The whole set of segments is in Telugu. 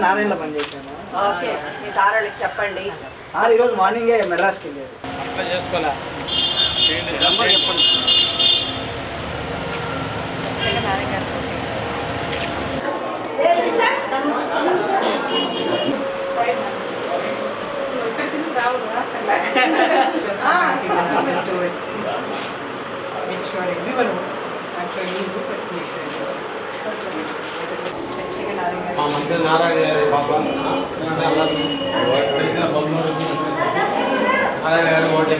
నారాయణలో పనిచేశాను ఓకే మీ సార్ వాళ్ళకి చెప్పండి. సార్ ఈరోజు మార్నింగే మెడ్రాస్కి వెళ్ళారు. అట్లా చేసుకోవాలా? Make sure everyone works. I'm sure you do, but make sure everyone works. మా మంత్రి నారాయణ గారి పాప. తెలిసిన బంధువులు నారాయణ గారి నారాయణ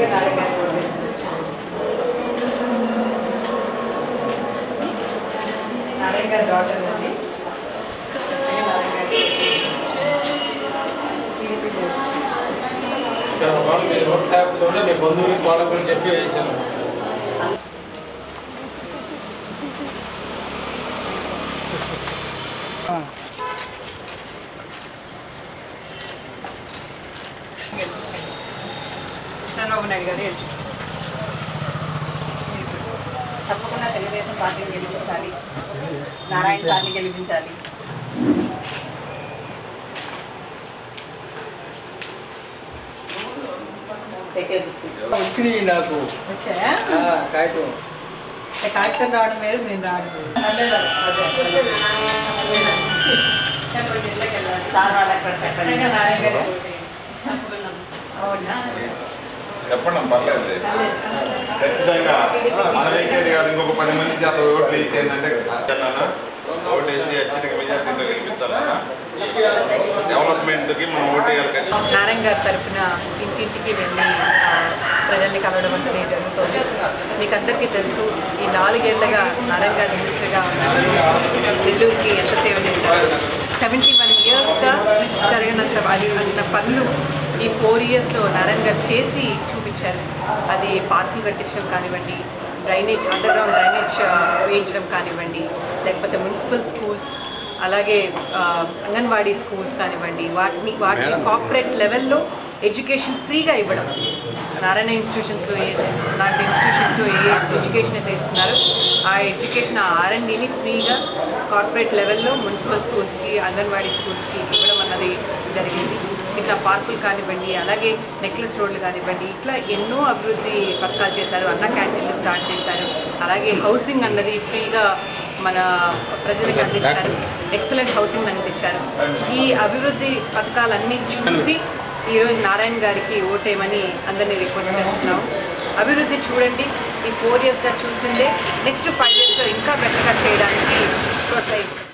అండి. ట్యాప్తోనే మీ బంధువులకి చెప్పి వేయించాను నాయుడు గారు గెలిచారు. తప్పకుండా తెలుగుదేశం పార్టీని గెలిపించాలి నారాయణ సార్ని గెలిపించాలి సెకండ్ వచ్చినాయి నాకు వచ్చాయా ఆ, కాగితం అంటే కాగితం రావడం వేరు మేము రావడం వేరు. అదే అదే, అదే. చెప్పండి, ఇళ్ళకి వెళ్ళాలి. సార్ వాళ్ళకి చెప్పండి పర్లేదు. ఖచ్చితంగా. మన వేసేది కాదు ఇంకొక పది మంది చేత ఓట్లు వేసేదంటే ఓటు వేసి అత్యధిక మెజార్టీతో గెలిపించాలన్నా డెవలప్మెంట్కి మనం ఓటు వేయాలి నారాయణ గారి తరఫున ఇంటింటికి వెళ్ళి ప్రజల్ని కలవడం అంటే జరుగుతుంది. మీకు అందరికీ తెలుసు ఈ నాలుగేళ్ళగా నారాయణ గారు మినిస్టర్గా నెల్లూరుకి ఎంత సేవ చేశారు? సెవెంటీ వన్ ఇయర్స్గా జరిగినంత అది అంత పనులు ఈ ఫోర్ ఇయర్స్లో నారాయణ గారు చేసి చూపించారు. అది పార్కులు కట్టించడం కానివ్వండి డ్రైనేజ్ అండర్ గ్రౌండ్ డ్రైనేజ్ వేయించడం కానివ్వండి లేకపోతే మున్సిపల్ స్కూల్స్ అలాగే అంగన్వాడీ స్కూల్స్ కానివ్వండి వాటిని వాటిని కార్పొరేట్ లెవెల్లో ఎడ్యుకేషన్ ఫ్రీగా ఇవ్వడం. నారాయణ ఇన్స్టిట్యూషన్స్లో లాంటి ఇన్స్టిట్యూషన్స్లో ఏ ఎడ్యుకేషన్ అయితే ఇస్తున్నారో. ఆ ఎడ్యుకేషన్ ఆ ఆర్ఎండ్ని ఫ్రీగా కార్పొరేట్ లెవెల్లో మున్సిపల్ స్కూల్స్కి అంగన్వాడీ స్కూల్స్కి ఇవ్వడం అన్నది జరిగింది. ఇట్లా పార్కులు కానివ్వండి అలాగే నెక్లెస్ రోడ్లు కానివ్వండి ఇట్లా ఎన్నో అభివృద్ధి పథకాలు చేశారు. అన్న క్యాంటీన్లు స్టార్ట్ చేశారు. అలాగే హౌసింగ్ అన్నది ఫ్రీగా మన ప్రజలకు అందించారు. ఎక్సలెంట్ హౌసింగ్ అందించారు. ఈ అభివృద్ధి పథకాలన్నీ చూసి ఈరోజు నారాయణ గారికి ఓటేయమని అందరినీ రిక్వెస్ట్ చేస్తున్నాం. అభివృద్ధి చూడండి ఈ ఫోర్ ఇయర్స్గా చూసిందే నెక్స్ట్ ఫైవ్ ఇయర్స్లో ఇంకా బెటర్గా చేయడానికి ప్రోత్సహించండి.